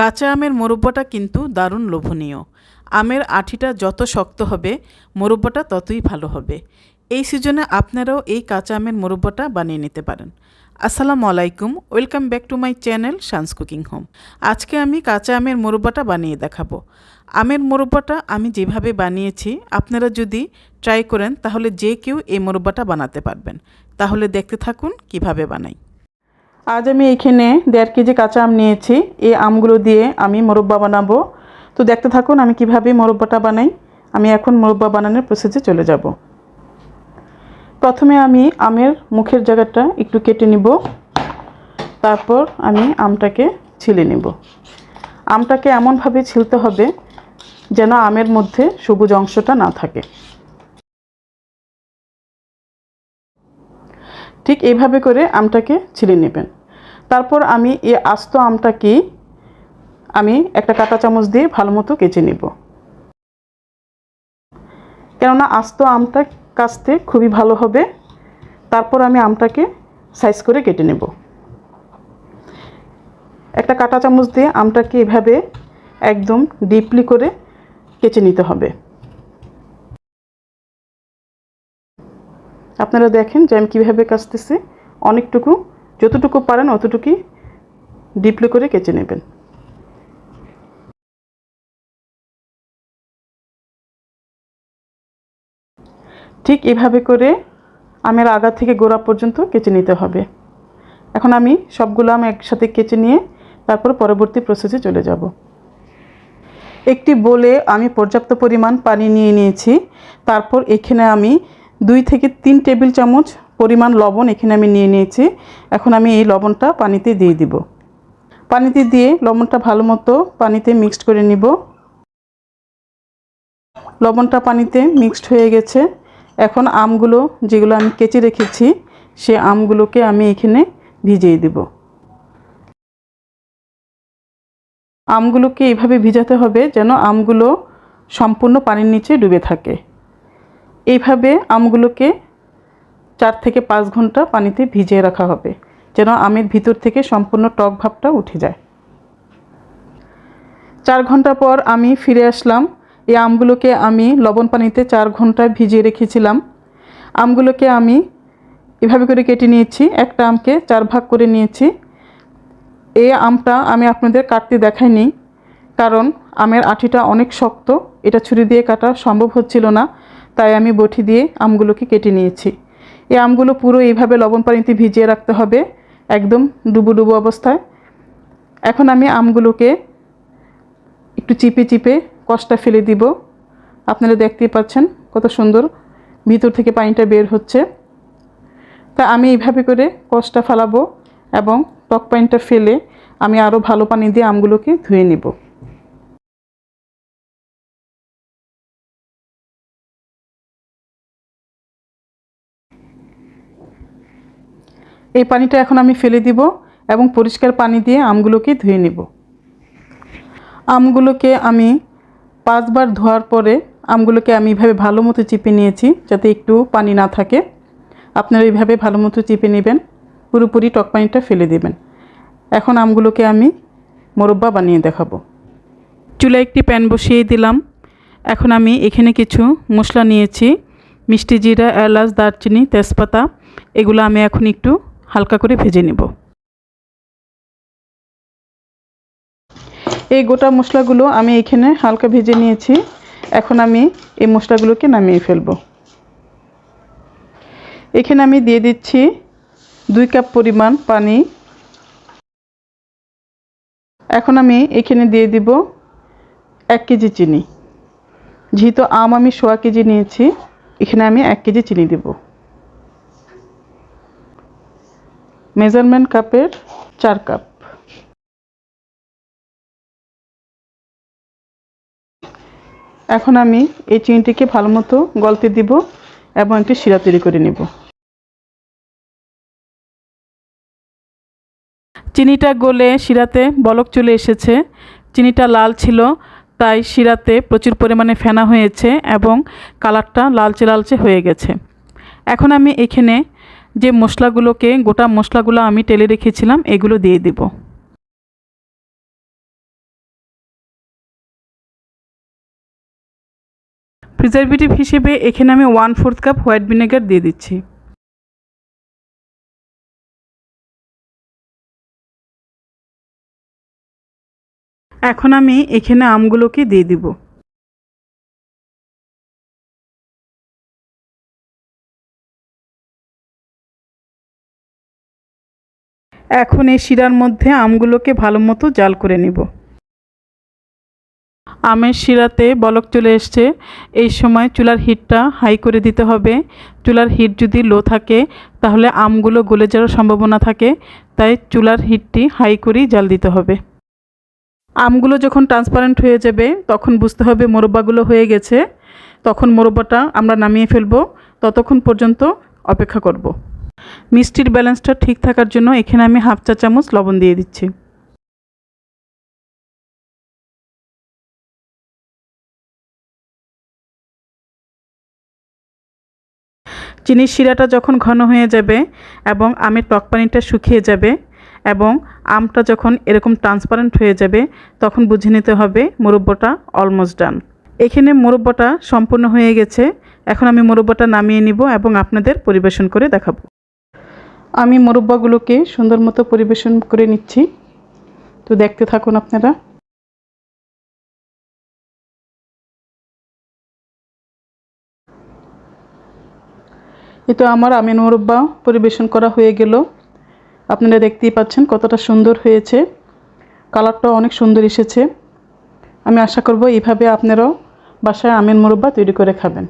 কাঁচা আমের মোরব্বাটা কিন্তু দারুণ লোভনীয়। আমের আঠিটা যত শক্ত হবে, মোরব্বাটা ততই ভালো হবে। এই সিজনে আপনারাও এই কাঁচা আমের মোরব্বাটা বানিয়ে নিতে পারেন। আসসালামু আলাইকুম, welcome back to my channel Shan's cooking home. আজকে আমি কাঁচা আমের মোরব্বাটা বানিয়ে দেখাবো। আমের মোরব্বাটা আমি যেভাবে বানিয়েছি, আপনারা যদি ট্রাই করেন, তাহলে যে কেউ এই মোরব্বাটা বানাতে পারবেন। তাহলে দেখতে থাকুন কীভাবে বানাই। আজ আমি এখানে দেড় কেজি কাঁচা আম নিয়েছি। এই আমগুলো দিয়ে আমি মোরব্বা বানাবো। তো দেখতে থাকুন আমি কীভাবে মোরব্বাটা বানাই। আমি এখন মোরব্বা বানানোর প্রসেসে চলে যাব। প্রথমে আমি আমের মুখের জায়গাটা একটু কেটে নিব। তারপর আমি আমটাকে ছিলে নিব। আমটাকে এমনভাবে ছিলতে হবে যেন আমের মধ্যে সবুজ অংশটা না থাকে। ঠিক এইভাবে করে আমটাকে ছিলে নেবেন। তারপর আমি এই আস্ত আমটাকে আমি একটা কাঁটা চামচ দিয়ে ভালো মতো কেচে নেব। কেননা আস্ত আমটা কাচতে খুবই ভালো হবে। তারপর আমি আমটাকে সাইজ করে কেটে নেব। একটা কাঁটা চামচ দিয়ে আমটাকে এভাবে একদম ডিপলি করে কেচে নিতে হবে। আপনারা দেখেন যে আমি কীভাবে কাচতেছি। অনেকটুকু, যতটুকু পারেন অতটুকুই ডিপলি করে কেচে নেবেন। ঠিক এভাবে করে আমের আগা থেকে গোড়া পর্যন্ত কেচে নিতে হবে। এখন আমি সবগুলো আম একসাথে কেচে নিয়ে তারপর পরবর্তী প্রসেসে চলে যাব। একটি বলে আমি পর্যাপ্ত পরিমাণ পানি নিয়ে নিয়েছি। তারপর এখানে আমি দুই থেকে তিন টেবিল চামচ পরিমাণ লবণ এখানে আমি নিয়ে নিয়েছি। এখন আমি এই লবণটা পানিতে দিয়ে দিব। পানিতে দিয়ে লবণটা ভালো মতো পানিতে মিক্সড করে নিব। লবণটা পানিতে মিক্সড হয়ে গেছে। এখন আমগুলো যেগুলো আমি কেচে রেখেছি, সে আমগুলোকে আমি এখানে ভিজিয়ে দিব। আমগুলোকে এইভাবে ভিজাতে হবে যেন আমগুলো সম্পূর্ণ পানির নিচে ডুবে থাকে। এইভাবে আমগুলোকে চার থেকে পাঁচ ঘণ্টা পানিতে ভিজিয়ে রাখা হবে, যেন আমের ভিতর থেকে সম্পূর্ণ টক ভাবটা উঠে যায়। চার ঘণ্টা পর আমি ফিরে আসলাম। এই আমগুলোকে আমি লবণ পানিতে চার ঘণ্টা ভিজিয়ে রেখেছিলাম। আমগুলোকে আমি এভাবে করে কেটে নিয়েছি, একটা আমকে চার ভাগ করে নিয়েছি। এই আমটা আমি আপনাদের কাটতে দেখাইনি, কারণ আমের আঠিটা অনেক শক্ত, এটা ছুরি দিয়ে কাটা সম্ভব হচ্ছিল না। তাই আমি বটি দিয়ে আমগুলোকে কেটে নিয়েছি। এই আমগুলো পুরো এইভাবে লবণ পানিতে ভিজিয়ে রাখতে হবে, একদম ডুবো ডুবো অবস্থায়। এখন আমি আমগুলোকে একটু চিপে চিপে কষটা ফেলে দিব। আপনারা দেখতেই পাচ্ছেন কত সুন্দর ভিতর থেকে পানিটা বের হচ্ছে। তা আমি এইভাবে করে কষটা ফেলাবো এবং টক পানিটা ফেলে আমি আরও ভালো পানি দিয়ে আমগুলোকে ধুয়ে নিব। এই পানিটা এখন আমি ফেলে দিব এবং পরিষ্কার পানি দিয়ে আমগুলোকে ধুয়ে নেব। আমগুলোকে আমি পাঁচবার ধোয়ার পরে আমগুলোকে আমি এইভাবে ভালো মতো চিপে নিয়েছি যাতে একটু পানি না থাকে। আপনারা এইভাবে ভালো মতো চিপে নেবেন, পুরোপুরি টক পানিটা ফেলে দেবেন। এখন আমগুলোকে আমি মোরব্বা বানিয়ে দেখাবো। চুলায় একটি প্যান বসিয়ে দিলাম। এখন আমি এখানে কিছু মশলা নিয়েছি, মিষ্টি জিরা, এলাচ, দারচিনি, তেজপাতা, এগুলো আমি এখন একটু হালকা করে ভেজে নেব। এই গোটা মশলাগুলো আমি এখানে হালকা ভেজে নিয়েছি। এখন আমি এই মশলাগুলোকে নামিয়ে ফেলব। এখানে আমি দিয়ে দিচ্ছি দুই কাপ পরিমাণ পানি। এখন আমি এখানে দিয়ে দিব এক কেজি চিনি। যেহেতু আম আমি সোয়া কেজি নিয়েছি, এখানে আমি এক কেজি চিনি দেব। মেজারমেন্ট কাপের চার কাপ। এখন আমি এই চিনিটিকে ভালো মতো গলতে দিব এবং একটি শিরা তৈরি করে নেব। চিনিটা গলে শিরাতে বলক চলে এসেছে। চিনিটা লাল ছিল, তাই শিরাতে প্রচুর পরিমাণে ফেনা হয়েছে এবং কালারটা লালচে লালচে হয়ে গেছে। এখন আমি এখানে যে মশলাগুলোকে, গোটা মশলাগুলো আমি টেলে রেখেছিলাম, এগুলো দিয়ে দেব। প্রিজারভেটিভ হিসেবে এখানে আমি one fourth cup white vinegar দিয়ে দিচ্ছি। এখন আমি এখানে আমগুলোকে দিয়ে দিব। এখন এই শিরার মধ্যে আমগুলোকে ভালো মতো জাল করে নিব। আমের শিরাতে বলক চলে এসছে। এই সময় চুলার হিটটা হাই করে দিতে হবে। চুলার হিট যদি লো থাকে, তাহলে আমগুলো গলে যাওয়ার সম্ভাবনা থাকে। তাই চুলার হিটটি হাই করেই জাল দিতে হবে। আমগুলো যখন ট্রান্সপারেন্ট হয়ে যাবে, তখন বুঝতে হবে মোরব্বাগুলো হয়ে গেছে। তখন মোরব্বাটা আমরা নামিয়ে ফেলব। ততক্ষণ পর্যন্ত অপেক্ষা করব। মিষ্টির ব্যালেন্সটা ঠিক থাকার জন্য এখানে আমি হাফ চা চামচ লবণ দিয়ে দিচ্ছি। চিনির শিরাটা যখন ঘন হয়ে যাবে এবং আমের টক পানিটা শুকিয়ে যাবে এবং আমটা যখন এরকম ট্রান্সপারেন্ট হয়ে যাবে, তখন বুঝে নিতে হবে মুরব্বটা অলমোস্ট ডান এখানে মুরব্বটা সম্পূর্ণ হয়ে গেছে। এখন আমি মুরব্বাটা নামিয়ে নিব এবং আপনাদের পরিবেশন করে দেখাবো। আমি মুরব্বাগুলোকে সুন্দর মতো পরিবেশন করে নিচ্ছি। তো দেখতে থাকুন আপনারা। এ তো আমার আমিন মুরব্বা পরিবেশন করা হয়ে গেল। আপনারা দেখতেই পাচ্ছেন কতটা সুন্দর হয়েছে। কালারটাও অনেক সুন্দর এসেছে। আমি আশা করব এইভাবে আপনারাও বাসায় আমিন মুরব্বা তৈরি করে খাবেন।